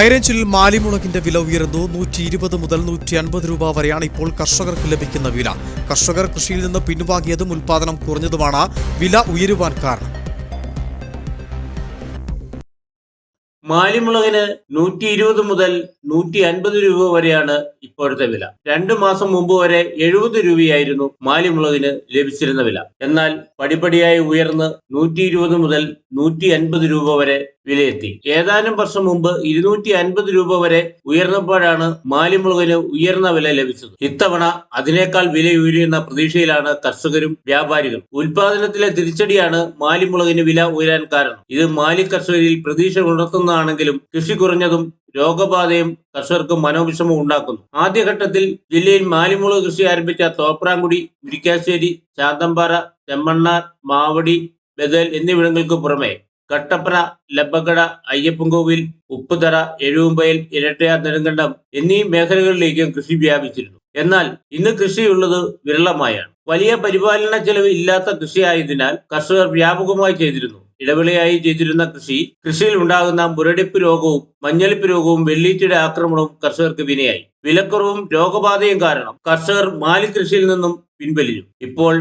ഹൈറേഞ്ചിൽ മാലിമുളകിന്റെ വില ഉയർന്നു. നൂറ്റി ഇരുപത് മുതൽ നൂറ്റി അൻപത് രൂപ വരെയാണ് ഇപ്പോൾ കർഷകർക്ക് ലഭിക്കുന്ന വില. കർഷകർ കൃഷിയിൽ നിന്ന് പിൻവാങ്ങിയതും ഉൽപാദനം കുറഞ്ഞതുമാണ് വില ഉയരുവാൻ കാരണം. മാലിമുളകിന് നൂറ്റി ഇരുപത് മുതൽ നൂറ്റി അൻപത് രൂപ വരെയാണ് ഇപ്പോഴത്തെ വില. രണ്ടു മാസം മുമ്പ് വരെ എഴുപത് രൂപയായിരുന്നു മാലിമുളകിന് ലഭിച്ചിരുന്ന വില. എന്നാൽ പടിപടിയായി ഉയർന്ന് നൂറ്റി ഇരുപത് മുതൽ നൂറ്റി അൻപത് രൂപ വരെ വിലയെത്തി. ഏതാനും വർഷം മുമ്പ് ഇരുന്നൂറ്റി അൻപത് രൂപ വരെ ഉയർന്നപ്പോഴാണ് മാലിമുളകിന് ഉയർന്ന വില ലഭിച്ചത്. ഇത്തവണ അതിനേക്കാൾ വില ഉയരുന്ന പ്രതീക്ഷയിലാണ് കർഷകരും വ്യാപാരികളും. ഉൽപാദനത്തിലെ തിരിച്ചടിയാണ് മാലിമുളകിന് വില ഉയരാൻ കാരണം. ഇത് മാലി കർഷകരിൽ പ്രതീക്ഷ ഉണർത്തുന്നതാണെങ്കിലും കൃഷി കുറഞ്ഞതും രോഗബാധയും കർഷകർക്ക് മനോവിഷമം ഉണ്ടാക്കുന്നു. ആദ്യഘട്ടത്തിൽ ജില്ലയിൽ മാലിമുളക് കൃഷി ആരംഭിച്ച തോപ്രാങ്കുടി മുരിക്കാശ്ശേരി ശാന്തമ്പാറ ചെമ്മണ്ണാർ മാവടി ബദൽ എന്നിവിടങ്ങൾക്ക് പുറമെ കട്ടപ്പറ ലബക്കട അയ്യപ്പൻകോവിൽ ഉപ്പുതറ എഴുവുമ്പയൽ ഇരട്ടയാർ നെടുങ്കണ്ടം എന്നീ മേഖലകളിലേക്കും കൃഷി വ്യാപിച്ചിരുന്നു. എന്നാൽ ഇന്ന് കൃഷിയുള്ളത് വിരളമായാണ്. വലിയ പരിപാലന ചെലവ് ഇല്ലാത്ത കൃഷിയായതിനാൽ കർഷകർ വ്യാപകമായി ചെയ്തിരുന്നു. ഇടവേളയായി ചെയ്തിരുന്ന കൃഷി കൃഷിയിൽ ഉണ്ടാകുന്ന മുരടിപ്പ് രോഗവും മഞ്ഞളിപ്പ് രോഗവും വെള്ളീറ്റയുടെ ആക്രമണവും കർഷകർക്ക് വിനയായി. വിലക്കുറവും രോഗബാധയും കാരണം കർഷകർ മാലി കൃഷിയിൽ നിന്നും പിൻവലിഞ്ഞു. ഇപ്പോൾ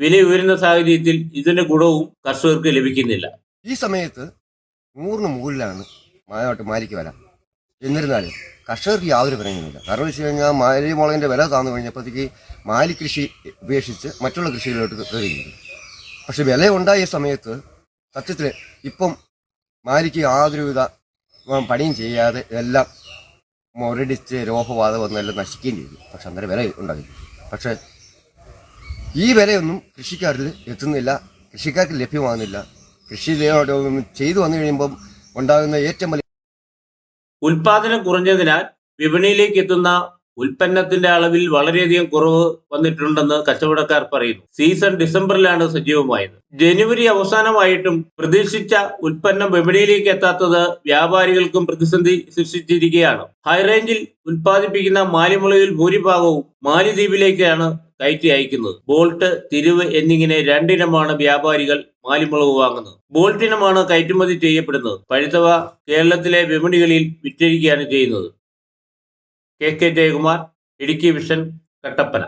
വില ഉയരുന്ന സാഹചര്യത്തിൽ ഇതിന്റെ ഗുണവും കർഷകർക്ക് ലഭിക്കുന്നില്ല. ഈ സമയത്ത് നൂറിന് മുകളിലാണ് മാലിക്ക് വില. എന്നിരുന്നാലും കർഷകർക്ക് യാതൊരു പ്രയോജനമില്ല കാരണം വെച്ച് കഴിഞ്ഞാൽ മാലി മുളകിന്റെ വില താന്നു കഴിഞ്ഞപ്പോഴത്തേക്ക് മാലി കൃഷി ഉപേക്ഷിച്ച് മറ്റുള്ള കൃഷിയിലോട്ട് കയറിയിരുന്നു പക്ഷെ വില ഉണ്ടായ സമയത്ത് സത്യത്തിൽ ഇപ്പം മാലിക്ക് യാതൊരുവിധ പണിയും ചെയ്യാതെ എല്ലാം മുരടിച്ച് രോഗബാധ വന്നെല്ലാം നശിക്കുകയും ചെയ്തു. പക്ഷെ അന്നേരം വില ഉണ്ടായി പക്ഷേ ഈ വിലയൊന്നും കൃഷിക്കാരിൽ എത്തുന്നില്ല കൃഷിക്കാർക്ക് ലഭ്യമാകുന്നില്ല. കൃഷി ചെയ്തു വന്നു കഴിയുമ്പം ഉണ്ടാകുന്ന ഏറ്റവും വലിയ ഉൽപാദനം കുറഞ്ഞതിനാൽ വിപണിയിലേക്ക് എത്തുന്ന ഉൽപ്പന്നത്തിന്റെ അളവിൽ വളരെയധികം കുറവ് വന്നിട്ടുണ്ടെന്ന് കച്ചവടക്കാർ പറയുന്നു. സീസൺ ഡിസംബറിലാണ് സജീവമായത്. ജനുവരി അവസാനമായിട്ടും പ്രതീക്ഷിച്ച ഉൽപ്പന്നം വിപണിയിലേക്ക് എത്താത്തത് വ്യാപാരികൾക്കും പ്രതിസന്ധി സൃഷ്ടിച്ചിരിക്കുകയാണ്. ഹൈറേഞ്ചിൽ ഉൽപ്പാദിപ്പിക്കുന്ന മാലിമുളകിൽ ഭൂരിഭാഗവും മാലിദ്വീപിലേക്കാണ് കയറ്റി അയക്കുന്നത്. ബോൾട്ട് തിരിവ് എന്നിങ്ങനെ രണ്ടിനമാണ് വ്യാപാരികൾ മാലിമുളക് വാങ്ങുന്നത്. ബോൾട്ടിനമാണ് കയറ്റുമതി ചെയ്യപ്പെടുന്നത്. പഴുത്തവ കേരളത്തിലെ വിപണികളിൽ വിറ്റഴിക്കുകയാണ് ചെയ്യുന്നത്. K. K. Jayakumar Idukki vision Kattappana.